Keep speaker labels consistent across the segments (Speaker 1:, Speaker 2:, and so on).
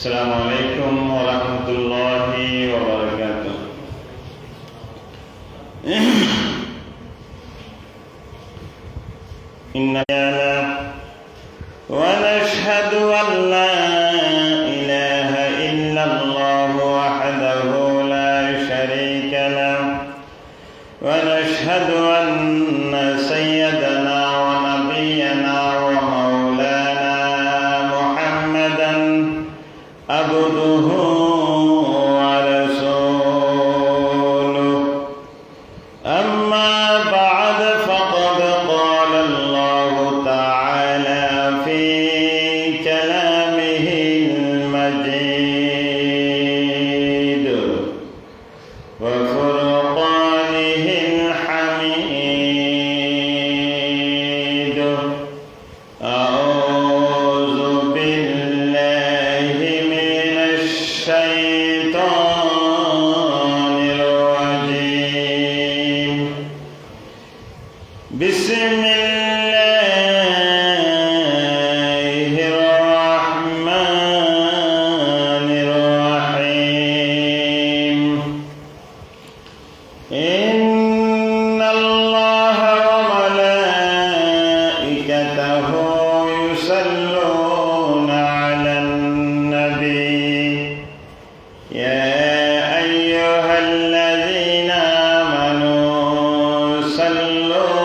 Speaker 1: السلام عليكم ورحمة الله وبركاته. إن شيء الله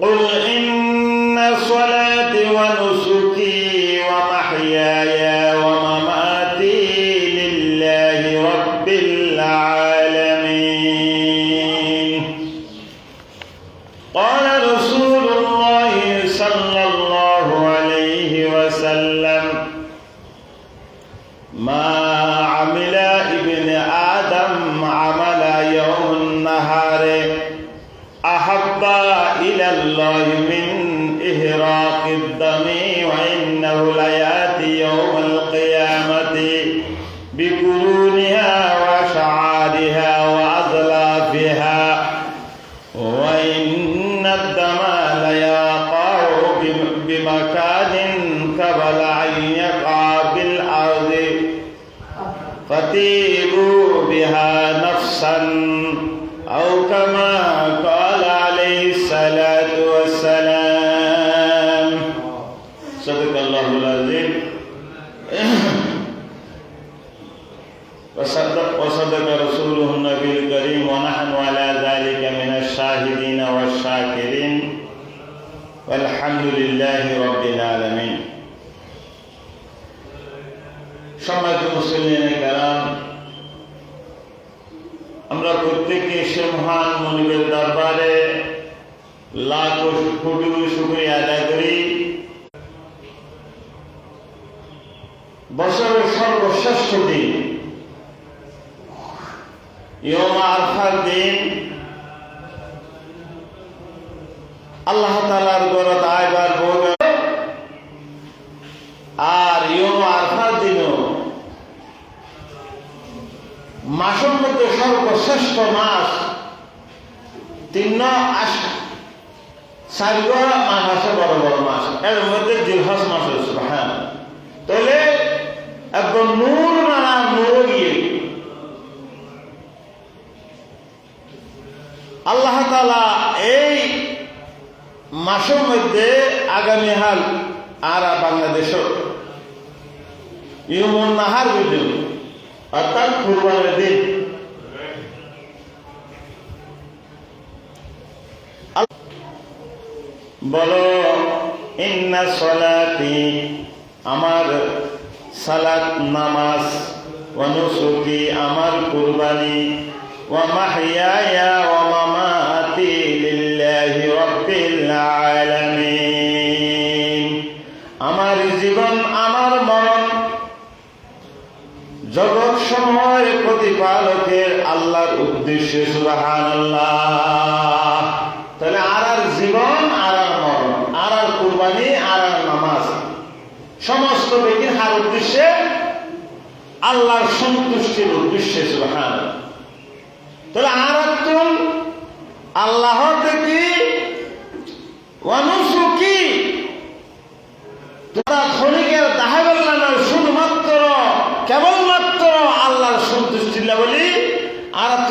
Speaker 1: قل إن صلاتي ونصر بقرونها وشعارها والشاكرين والحمد لله رب العالمين সম্মানিত মুসলিম কালাম আমরা প্রত্যেকে সে মহান মনিবের দরবারে লাখ কোটি শুক্রিয়া আদায় করি বছরের সর্বশ্রেষ্ঠ দিন ইয়ম আরফার দিন আল্লাহ তালার গরত আয়বার ভোগ আর ইয়ম আরফার দিনও মাসের মধ্যে সর্বশ্রেষ্ঠ মাস তিন আস চারিগড়া মাস আছে, বড় বড় মাস। এর মধ্যে জিলহাস মাস আছে হ্যাঁ তাহলে একদম নূর নানা নূর গিয়ে আল্লাহ তালা এই মাসের মধ্যে আগামী হাল আর বাংলাদেশ ইউমন নাহার বুঝুন অর্থাৎ কুরবানের দিন। বলো, ইন্না সলাতি, আমার সালাত নামাজ অনুসুকি আমার কুরবানি ও মাহিয়া ও মামাতি আমার জীবন, আমার মরণ, জগৎ সময় প্রতিপালকের আল্লাহর উদ্দেশ্যে সুরাহান তাহলে আর আর জীবন, আর আর মরণ, আর আর কুরবানি, আর আর নামাজ। সমস্ত ব্যক্তির হার উদ্দেশ্যে, আল্লাহর সন্তুষ্টির উদ্দেশ্যে সুরাহান তাহলে আর আল্লাহ থেকে অনুসুকি তোরা ক্ষণিকের দাহা বললাম না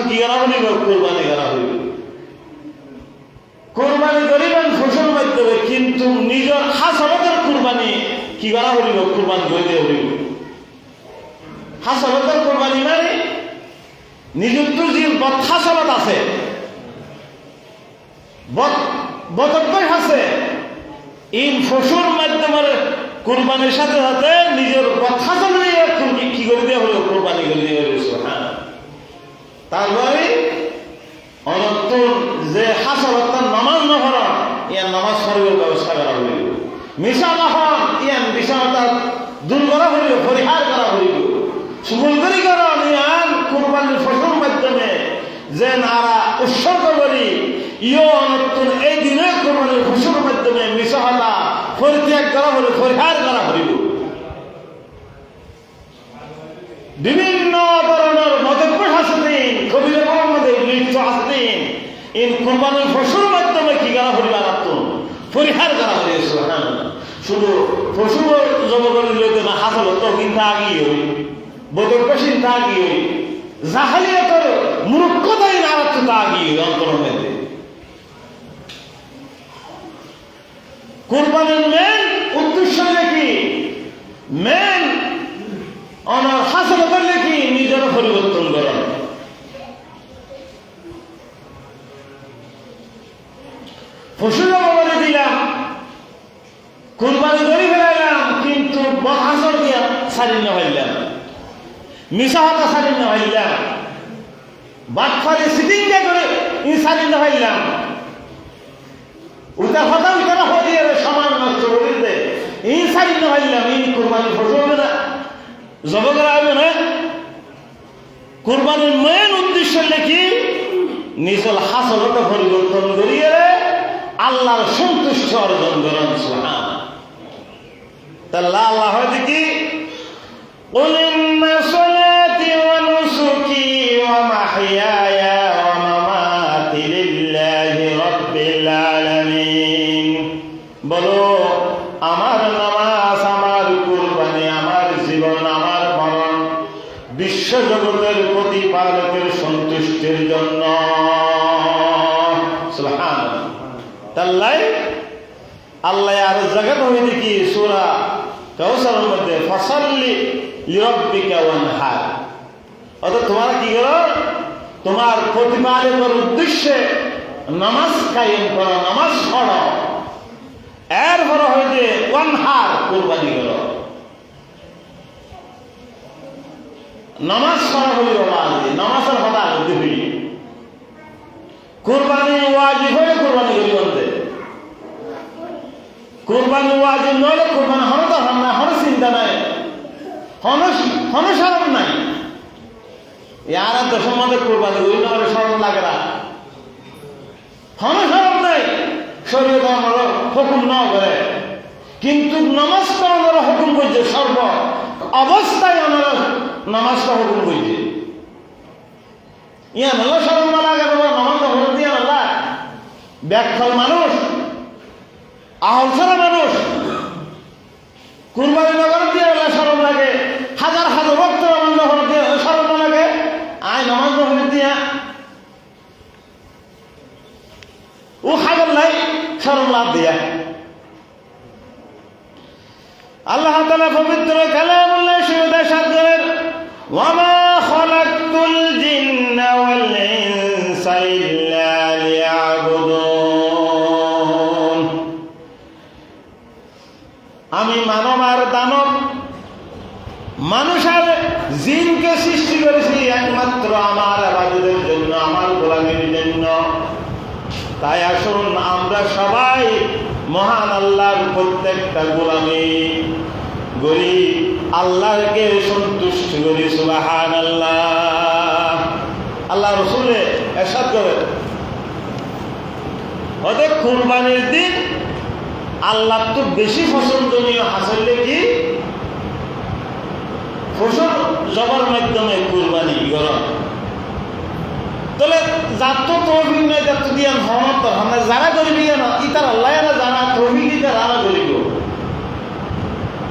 Speaker 1: কি করা হইব কোরবানি করা হইব কোরবানি করিবেন ফসল মাধ্যমে, কিন্তু নিজের কোরবানি মানে নিযুক্ত বদহাসলত আছে। বদভ্যাস আছে এই ফসুর মাধ্যমের কোরবানির সাথে সাথে নিজের বদহাসল নিয়ে কি করে দেওয়া হলো? কোরবানি করে দেওয়া হয়েছে হ্যাঁ তারপরে অনত্তর যে হাসলতার নামাজ নহরণ ইয়ার নামাজ পড়িবার ব্যবস্থা করা হইল। মিশা নহন ইয়ান বিষমতা দূর করা হইল, পরিহার করা হইল। সুমন্দরীকরণ ইয়ান কোরবানির ফসল মাধ্যমে যে নারা উৎসর্গ করি, ইয় নতুন কোরবানির ফসল মাধ্যমে মিশহতা পরিত্যাগ করা হল পরিহার করা হইব বিভিন্ন ধরনের মতভ্যাস আসতেন কবির মোহাম্মদের লিপ্ত আসতেন এই কোরবানির ফসল মাধ্যমে কি করা হইল আত্ম পরিহার করা হয়েছিল শুধু পশু জবগণের লোক না হাসল তো কিন্তু আগিয়ে হই। বদরকাশীন তা গিয়ে জাহালিয়াতের মূর্খতাই নারাত্ম তা গিয়ে অন্তর মধ্যে। কোরবানির মেন উদ্দেশ্য নাকি মেন অনার হাসল করলে কি? নিজের পরিবর্তন করেন ফসল বলে দিলাম, কোরবানি করে ফেলাইলাম, কিন্তু বদহাসল দিয়া সারিন্য হইলাম। মিশা হতা হইলাম। বাটফারে সিটিং করে ই সারিন্য হইলাম। কথা এই সারিন্য আমি কোরবানি ফসল হবে না জব করা হবে না। কোরবানির মেন উদ্দেশ্য লেখি নিজের হাসলটা পরিবর্তন করিয়ে আল্লাহর সন্তুষ্ট অর্জন করেন সোহান তাহলে আল্লাহ হয়তো কি? قل কৌশলের মধ্যে, ফসল্লি তোমরা কি করো তোমার প্রতিপালকের উদ্দেশ্যে নামাজ করো, নামাজ পড়ো। এরপর হইতে ওয়ানহার কোরবানি করো নামাজ হইল নামাজের কথা কোরবানি হয়ে কোরবানি করি বলতে কোরবানি ওয়াজি নইলে কোরবানি হন তো হন না হন চিন্তা নাই হন সরম নাই। ইয়ার দশম মধ্যে কোরবানি করি না হলে সরম লাগে না। হন সরম নাই। শরীর আমার হুকুম না করে। কিন্তু নামাজ পড়ানোর হুকুম করছে সর্ব অবস্থায় আমার নামাজটা হুকুম করছে ইয়া নাল্লা সরম না লাগে নামাজ হল দিয়া নাল্লা ব্যাখ্যাল মানুষ আহল ছাড়া মানুষ। কুরবানি নগর দিয়ে সরম লাগে। হাজার হাজার ভক্ত যখন দিয়ে সরম লাগে। আয় দিয়া। ও হাজার লাই সরম লাভ দিয়া। আল্লাহ তালা পবিত্র কালামুল্লাহ শিরদা সাদ্দের ওয়ামা খলাকতুল জিন্না লিয়াবুদুন আমি মানব আর দানব মানুষ আর জিনকে সৃষ্টি করেছি একমাত্র আমার আবাদের জন্য আমার গোলামের জন্য তাই আসুন আমরা সবাই মহান আল্লাহর প্রত্যেকটা গোলামি গরি আল্লাহকে সন্তুষ্ট করি সুবাহান আল্লাহ আল্লাহ রসুলে এসাদ করে হতে কুরবানির দিন আল্লাহ তো বেশি পছন্দনীয় হাসলে কি ফসল জবার মাধ্যমে কুরবানি গরম যাত তহবিল নেই যাত দিয়ান হনত আমরা যারা গরিবি কেন ইতার আল্লাহ না যারা তহবিল ইতার আলা গরিব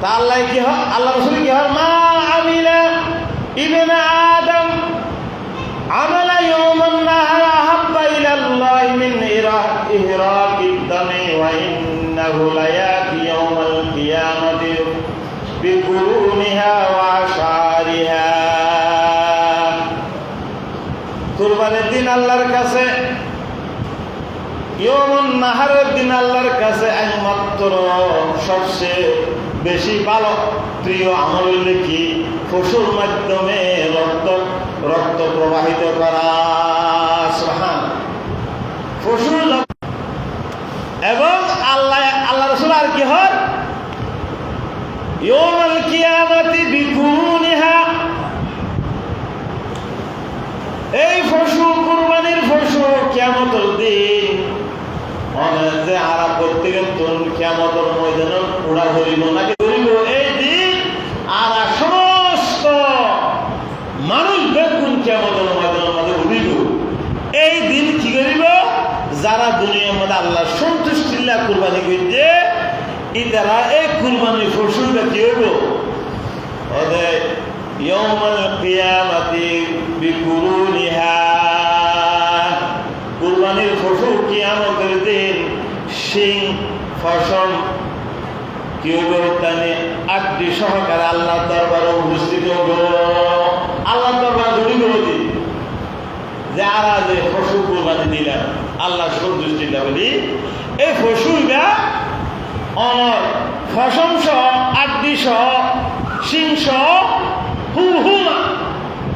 Speaker 1: তা আল্লাহ কি হয়? আল্লাহ রসুল কি হয়? মা আমিলা আদম ওয়া ইন্নাহু বিকুরুনিহা ওয়া কুরবানের দিন আল্লাহর কাছে নাহারের দিন আল্লাহর কাছে একমাত্র সবচেয়ে বেশি ভালো, প্রিয় আমল কি পশুর মাধ্যমে রক্ত রক্ত প্রবাহিত করা। এবং আল্লাহ আল্লাহ রসুল আর কি হয় ইয়মাল কিয়ামতি বিকুনিহা এই পশু কুরবানির পশু কেমত দিন। অনেকে আরা প্রত্যেকের তরুণ কেমতর ময়দানে উড়া ধরিব নাকি ধরিব? এই দিন আরা সমস্ত মানুষ বেগুন কেমতর ময়দানের মধ্যে উঠিব এই দিন কি করিব? যারা দুনিয়ার মধ্যে আল্লাহ সন্তুষ্টিল্লা কুরবানি করিতে ইতারা এই কুরবানির পশুটা কি হইব। ওদের ইয়মাল কিয়ামাতির বিকুরুনিহা। কুরবানির পশু কিয়ামতের দিন সিং ফসল কিউবতানে আটটি সহকারে আল্লাহ দরবারে উপস্থিত আল্লাহ দরবার জড়ি বলি যে আরা যে পশু কুরবানি দিলাম আল্লাহ সন্তুষ্টি বলি, এই পশুটা অনর ফসল সহ, আটটি সহ সিং সহ হু হু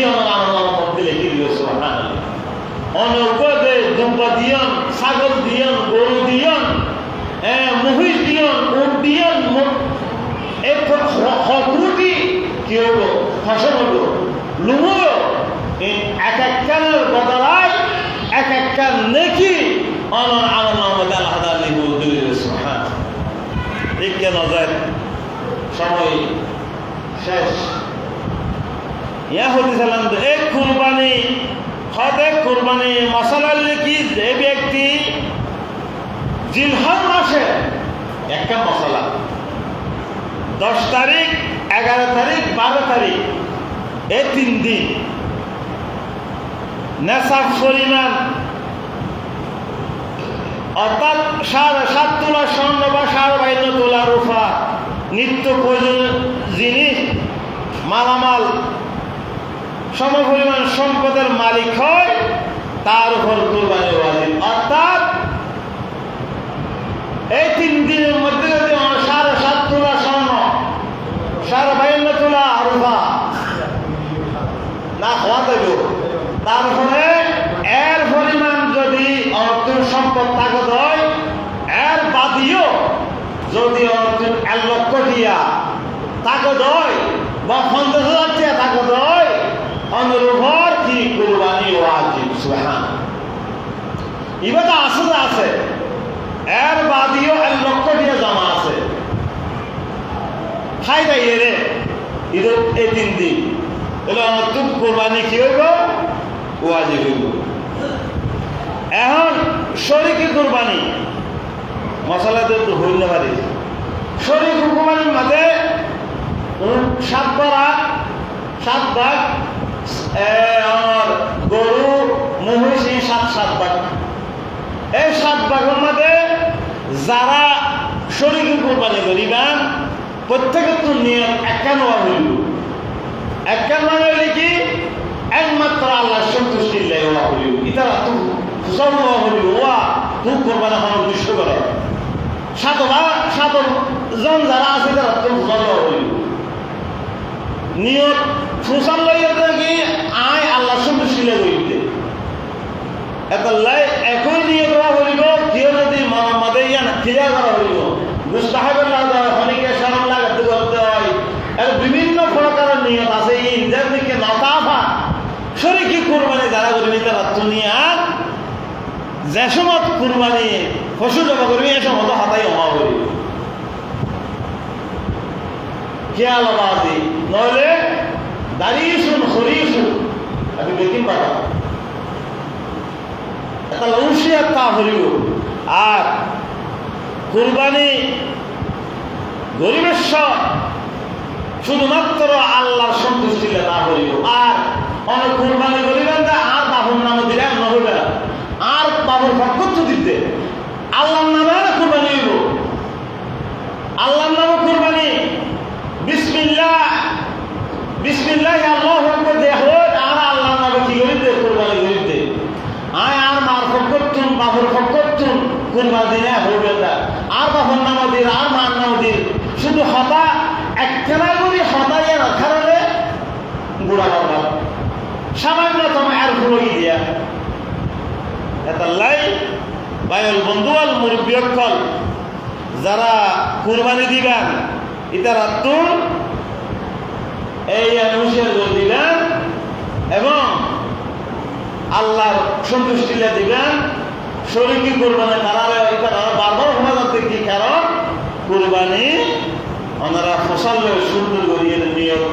Speaker 1: অনর আমার মধ্যে লিখে দিল সোহান অনর্গদে দুম্বা দিয়ন ছাগল দিয়ন গরু দিয়ন মহিষ দিয়ন উট দিয়ন এই হকরুটি কি হলো? ফসল হলো। লুমুলো এই এক একখানের বদলায়, এক একটা নেকি অনর আমার আল্লাহ তাআলা লিখে দিল সোহান ঠিক কেন যায়, সময় শেষ। ইয়া হতেছিলাম এক কুরবানি হতে কুরবানি মশালার লিখি যে ব্যক্তি জিলহর মাসে একটা মশলা, দশ তারিখ, এগারো তারিখ, বারো তারিখ এই তিন দিন, নেশাব পরিমাণ অর্থাৎ সাড়ে সাত তোলা স্বর্ণ বা সাড়ে বাইন্ন তোলা রূপা নিত্য প্রয়োজনীয় জিনিস, মালামাল সমপরিমাণ সম্পদের মালিক হয়, তার উপর কোরবানি ওয়াজিব। অর্থাৎ, এই তিন দিনের মধ্যে যদি সাড়ে সাত তোলা স্বর্ণ, সাড়ে বাইন্ন তোলা রূপা না হওয়া দেব তারপরে এর পরিমাণ যদি অর্থের সম্পদ তাগত হয়, এর বাদিও যদি অর্থের এক লক্ষ দিয়া তাগত হয় বা পঞ্চাশ হাজার টাকা তাগত হয় অনুরূপর কি কুরবানি ওয়াজিব সুবহান এবার তো আছে। এর বাদিও এক লক্ষ দিয়া জমা আছে। খাই যাই রে ঈদের এই তিন দিন। তাহলে নতুন কোরবানি কি হইব? ওয়াজিব হইব। এখন শরীকে কোরবানি? মশলা তো একটু হইলে পারি শরীর কোরবানির মাঝে সাত বারা সাত ভাগ আমার গরু মহিষ সাত সাত ভাগ এই সাত ভাগের মধ্যে যারা শরীরে কোরবানি করিবেন প্রত্যেকের তো নিয়ম একান হইল। একান মানে হইলে কি? একমাত্র আল্লাহ সন্তুষ্টি লেওয়া হইল। ইতারা তু সব হইল। ওয়া, তু কোরবানি হওয়ার উদ্দেশ্য করে। সাতবা সাত জন যারা আছে তারা তু জন্ম হইল। নিয়ত ফুসাল লইতে কি? আয় আল্লাহ সন্তুষ্টি লেগে হইতে এতাল্লাই একই নিয়ে করা হইব কেউ যদি মাদে ইয়ান ক্লিয়ার করা হইব মুস্তাহাবের লাগতে হয় হনিকে সারম লাগাতে করতে হয়। এর বিভিন্ন প্রকারের নিয়ত আছে। এই ইন্দ্রের দিকে নতাফা শরীকি কুরবানি যারা করবি তারা দুনিয়া যে সময় কুরবানি পশু জমা করবি, এ সময় হাতাই অমা করিব খেয়াল বাদি নইলে শুন আমি তা হরিব আর কুরবানি শুধুমাত্র আল্লাহর সন্তুষ্টি তা হরিব আর অনেক কুরবানি করিবেন যে আর বাবুর নাম দিলে নহইবে না। আর বাবুর ভক্ত দিতে আল্লাহর নামে কুরবানি হইব। আল্লাহর নামে কুরবানি বিসমিল্লাহ বিসমিল্লাহ, আল্লাহ আকবার দেহ আর আল্লাহর নামে কি করিতে কুরবানি আয় আর মার ফকরতুন বাবুর ফকরতুন কুরবানি দিনে হইবে না। আর নাম দিন আর মার নাম দিন শুধু হতা একখানা করি হতাইয়া রাখার হলে বুড়া বাবা সামান্যতম আর ফুলকি দিয়া। এটা লাই বায়ুল বন্ধু আল মুরব্বীকল যারা কুরবানি দিবেন ইতারা তুন এই অনুসার দিবেন এবং আল্লাহর সন্তুষ্টি দিবেন শরীরকে কোরবানি তারা বারবার শোনা কি কারণ? কোরবানি ওনারা ফসল সুন্দর করিয়ে নিয়ম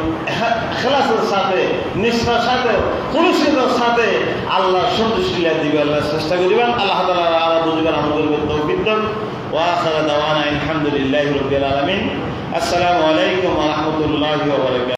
Speaker 1: খেলাসের সাথে, নিষ্ঠার সাথে পুরুষের সাথে আল্লাহ সন্তুষ্টি দিবে আল্লাহ চেষ্টা করিবেন। আল্লাহ তালা আল্লাহ বুঝবেন আমাদের তৌফিক দাওয়ানা আলহামদুলিল্লাহ রবিল আলমিন। আসসালামু আলাইকুম রহমতুল্লাহ